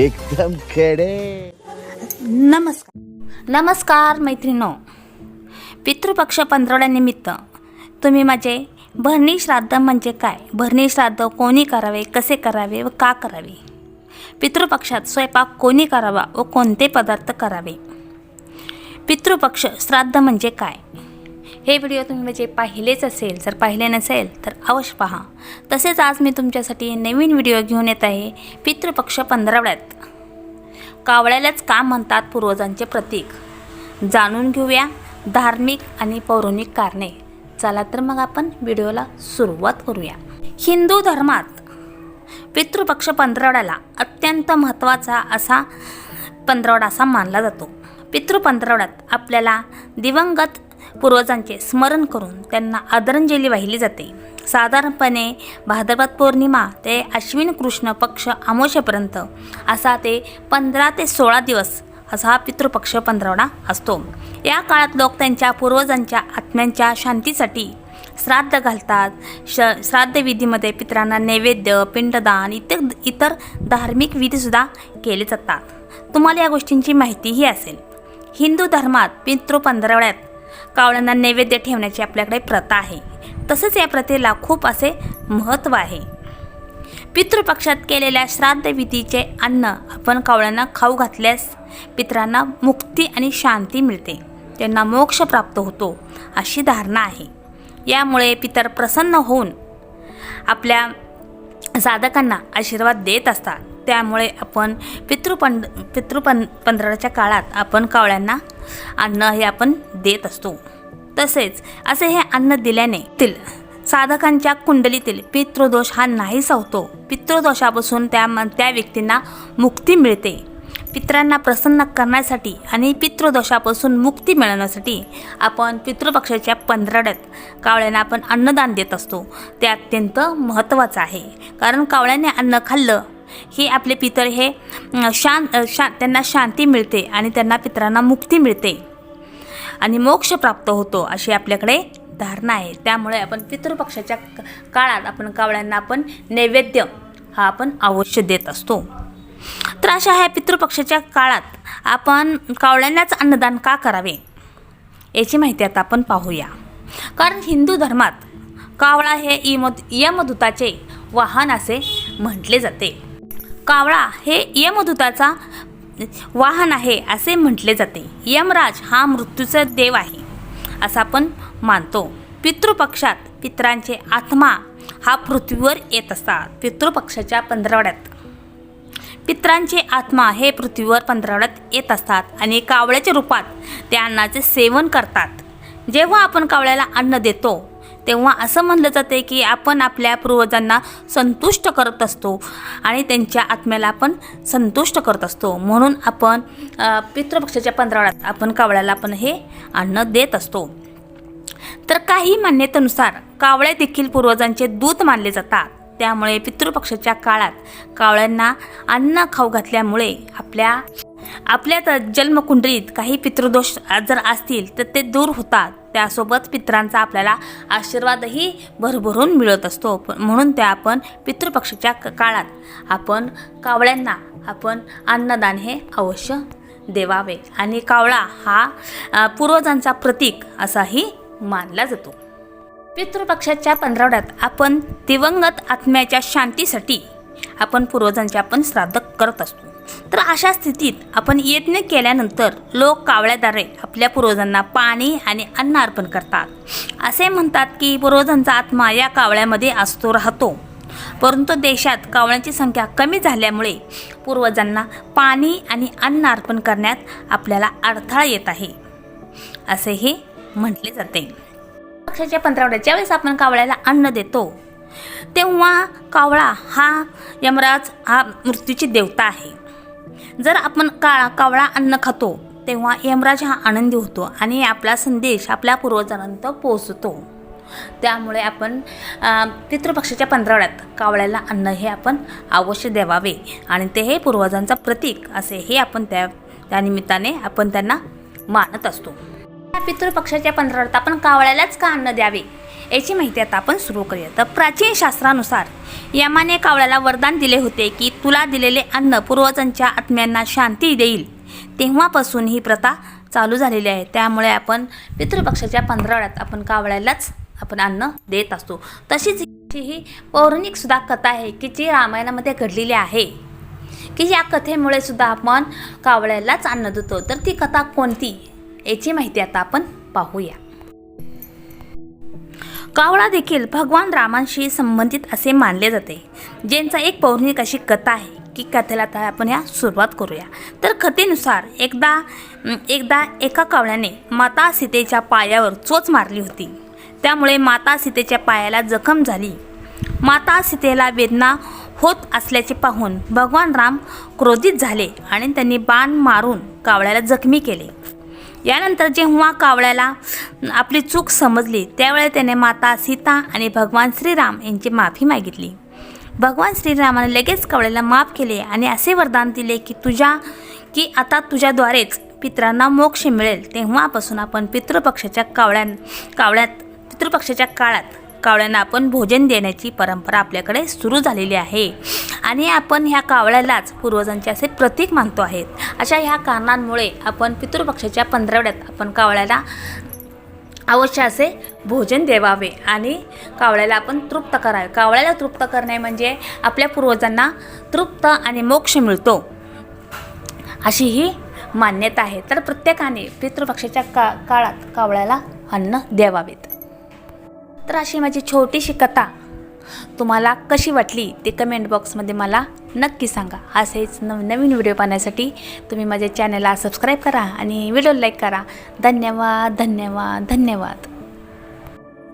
एकदम खेडे. नमस्कार. नमस्कार मैत्रिणो. पितृपक्ष पंधरवड्यानिमित्त तुम्ही माझे भरणी श्राद्ध म्हणजे काय? भरणी श्राद्ध कोणी करावे कसे करावे व का करावे? पितृपक्षात स्वयंपाक कोणी करावा व कोणते पदार्थ करावे? पितृपक्ष श्राद्ध म्हणजे काय? हे व्हिडिओ तुम्ही म्हणजे पाहिलेच असेल जर पाहिले नसेल तर अवश्य पहा. तसेच आज मी तुमच्यासाठी नवीन व्हिडिओ घेऊन येत आहे पितृपक्ष पंधरवड्यात कावळ्यालाच का म्हणतात पूर्वजांचे प्रतीक? जाणून घेऊया धार्मिक आणि पौराणिक कारणे. चला तर मग आपण व्हिडिओला सुरुवात करूया. हिंदू धर्मात पितृपक्ष पंधरवड्याला अत्यंत महत्त्वाचा असा पंधरवडा असा मानला जातो. पितृ पंधरवड्यात आपल्याला दिवंगत पूर्वजांचे स्मरण करून त्यांना आदरांजली वाहिली जाते. साधारणपणे भाद्रपद पौर्णिमा ते अश्विन कृष्ण पक्ष आमोशेपर्यंत असा ते पंधरा ते सोळा दिवस असा हा पितृपक्ष पंधरवडा असतो. या काळात लोक त्यांच्या पूर्वजांच्या आत्म्यांच्या शांतीसाठी श्राद्ध घालतात. श श्राद्धविधीमध्ये पितरांना नैवेद्य पिंडदान इतर इतर धार्मिक विधीसुद्धा केले जातात. तुम्हाला या गोष्टींची माहितीही असेल. हिंदू धर्मात पितृ पंधरवड्यात कावळ्यांना नैवेद्य ठेवण्याची आपल्याकडे प्रथा आहे. तसंच या प्रथेला खूप असे महत्त्व आहे. पितृपक्षात केलेल्या श्राद्धविधीचे अन्न आपण कावळ्यांना खाऊ घातल्यास पितरांना मुक्ती आणि शांती मिळते. त्यांना मोक्ष प्राप्त होतो अशी धारणा आहे. यामुळे पितर प्रसन्न होऊन आपल्या साधकांना आशीर्वाद देत असतात. त्यामुळे आपण पितृपंड पितृपं पंधराच्या काळात आपण कावळ्यांना अन्न हे आपण देत असतो. तसेच असे हे अन्न दिल्याने तील साधकांच्या कुंडलीतील पितृदोष हा नाहीसा होतो. पितृदोषापासून त्या त्या व्यक्तींना मुक्ती मिळते. पितरांना प्रसन्न करण्यासाठी आणि पितृदोषापासून मुक्ती मिळवण्यासाठी आपण पितृपक्षाच्या पंधराड्यात कावळ्यांना आपण अन्नदान देत असतो. ते अत्यंत महत्त्वाचं आहे. कारण कावळ्याने अन्न खाल्लं हे आपले पितर हे शांत शा त्यांना शांती मिळते आणि त्यांना पितरांना मुक्ती मिळते. आणि मोक्ष प्राप्त होतो अशी आपल्याकडे धारणा आहे. त्यामुळे आपण पितृपक्षाच्या काळात आपण कावळ्यांना आपण नैवेद्य हा आपण अवश्य देत असतो. तर अशा ह्या पितृपक्षाच्या काळात आपण कावळ्यांनाच अन्नदान का करावे? याची माहिती आता आपण पाहूया. कारण हिंदू धर्मात कावळा हे इमद यमदूताचे वाहन असे म्हटले जाते. कावळा हे यमदूताचा वाहन आहे असे म्हटले जाते. यमराज हा मृत्यूचा देव आहे असं आपण मानतो. पितृपक्षात पित्रांचे आत्मा हा पृथ्वीवर येत असतात. पितृपक्षाच्या पंधरवड्यात पित्रांचे आत्मा हे पृथ्वीवर पंधरवड्यात येत असतात आणि कावळ्याच्या रूपात त्या अन्नाचे सेवन करतात. जेव्हा आपण कावळ्याला अन्न देतो तेव्हा असं म्हणलं जाते की आपण आपल्या पूर्वजांना संतुष्ट करत असतो आणि त्यांच्या आत्म्याला आपण संतुष्ट करत असतो. म्हणून आपण पितृपक्षाच्या पंधरावड्यात आपण कावळ्याला आपण हे अन्न देत असतो. तर काही मान्यतेनुसार कावळे देखील पूर्वजांचे दूत मानले जातात. त्यामुळे पितृपक्षाच्या काळात कावळ्यांना अन्न खाऊ घातल्यामुळे आपल्या आपल्या जन्मकुंडलीत काही पितृदोष जर असतील तर ते दूर होतात. त्यासोबत पितरांचा आपल्याला आशीर्वादही भरभरून मिळत असतो. म्हणून त्या आपण पितृपक्षाच्या काळात आपण कावळ्यांना आपण अन्नदान हे अवश्य देवावे. आणि कावळा हा पूर्वजांचा प्रतीक असाही मानला जातो. पितृपक्षाच्या पंधरवड्यात आपण दिवंगत आत्म्याच्या शांतीसाठी आपण पूर्वजांचे आपण श्राद्ध करत असतो. तर अशा स्थितीत आपण यज्ञ केल्यानंतर लोक कावळ्याद्वारे आपल्या पूर्वजांना पाणी आणि अन्न अर्पण करतात. असे म्हणतात की पूर्वजांचा आत्मा या कावळ्यामध्ये असतो राहतो. परंतु देशात कावळ्यांची संख्या कमी झाल्यामुळे पूर्वजांना पाणी आणि अन्न अर्पण करण्यात आपल्याला अडथळा येत आहे. असेही म्हटले जाते. पक्षाच्या पंधरावड्याच्या वेळेस आपण कावळ्याला अन्न देतो. तेव्हा कावळा हा यमराज हा मृत्यूची देवता आहे. जर आपण काळा कावळा अन्न खातो तेव्हा यमराज हा आनंदी होतो आणि आपला संदेश आपल्या पूर्वजांपर्यंत पोहोचतो. त्यामुळे आपण पितृपक्षाच्या पंधरवड्यात कावळ्याला अन्न हे आपण अवश्य द्यावावे आणि ते हे पूर्वजांचं प्रतीक असे हे आपण त्या त्यानिमित्ताने आपण त्यांना मानत असतो. पितृपक्षाच्या पंधरवड्यात आपण कावळ्यालाच का अन्न द्यावे? याची माहिती आता आपण सुरू करूया. तर प्राचीन शास्त्रानुसार यमाने कावळ्याला वरदान दिले होते की तुला दिलेले अन्न पूर्वजांच्या आत्म्यांना शांती देईल. तेव्हापासून ही प्रथा चालू झालेली आहे. त्यामुळे आपण पितृपक्षाच्या पंधरावड्यात आपण कावळ्यालाच आपण अन्न देत असतो. तशीच ही पौराणिक सुद्धा कथा आहे की जी रामायणामध्ये घडलेली आहे. की या कथेमुळे सुद्धा आपण कावळ्यालाच अन्न देतो. तर ती कथा कोणती? याची माहिती आता आपण पाहूया. कावळा देखील भगवान रामांशी संबंधित असे मानले जाते. ज्यांचा एक पौराणिक अशी कथा आहे की कथेला आता आपण या सुरुवात करूया. तर कथेनुसार एकदा एकदा एका कावळ्याने माता सीतेच्या पायावर चोच मारली होती. त्यामुळे माता सीतेच्या पायाला जखम झाली. माता सीतेला वेदना होत असल्याचे पाहून भगवान राम क्रोधित झाले आणि त्यांनी बाण मारून कावळ्याला जखमी केले. यानंतर जेव्हा कावळ्याला आपली चूक समजली त्यावेळी त्याने माता सीता आणि भगवान श्रीराम यांची माफी मागितली. भगवान श्रीरामाने लगेच कावळ्याला माफ केले आणि असे वरदान दिले की तुझ्या की आता तुझ्याद्वारेच पित्रांना मोक्ष मिळेल. तेव्हापासून आपण पितृपक्षाच्या कावळ्यां कावळ्यात पितृपक्षाच्या काळात कावळ्यांना आपण भोजन देण्याची परंपरा आपल्याकडे सुरू झालेली आहे. आणि आपण ह्या कावळ्यालाच पूर्वजांचे असे प्रतीक मानतो आहेत अशा ह्या कारणांमुळे आपण पितृपक्षाच्या पंधरवड्यात आपण कावळ्याला अवश्य असे भोजन देवावे आणि कावळ्याला आपण तृप्त करावे. कावळ्याला तृप्त करणे म्हणजे आपल्या पूर्वजांना तृप्त आणि मोक्ष मिळतो अशी ही मान्यता आहे. तर प्रत्येकाने पितृपक्षाच्या का काळात कावळ्याला अन्न द्यावावेत. तर अशी माझी छोटीशी कथा. तुम्हाला कशी वाटली ते कमेंट बॉक्समध्ये मला नक्की सांगा. असेच नव नवीन व्हिडिओ पाहण्यासाठी तुम्ही माझ्या चॅनलला सबस्क्राईब करा आणि व्हिडिओ लाईक करा. धन्यवाद धन्यवाद धन्यवाद.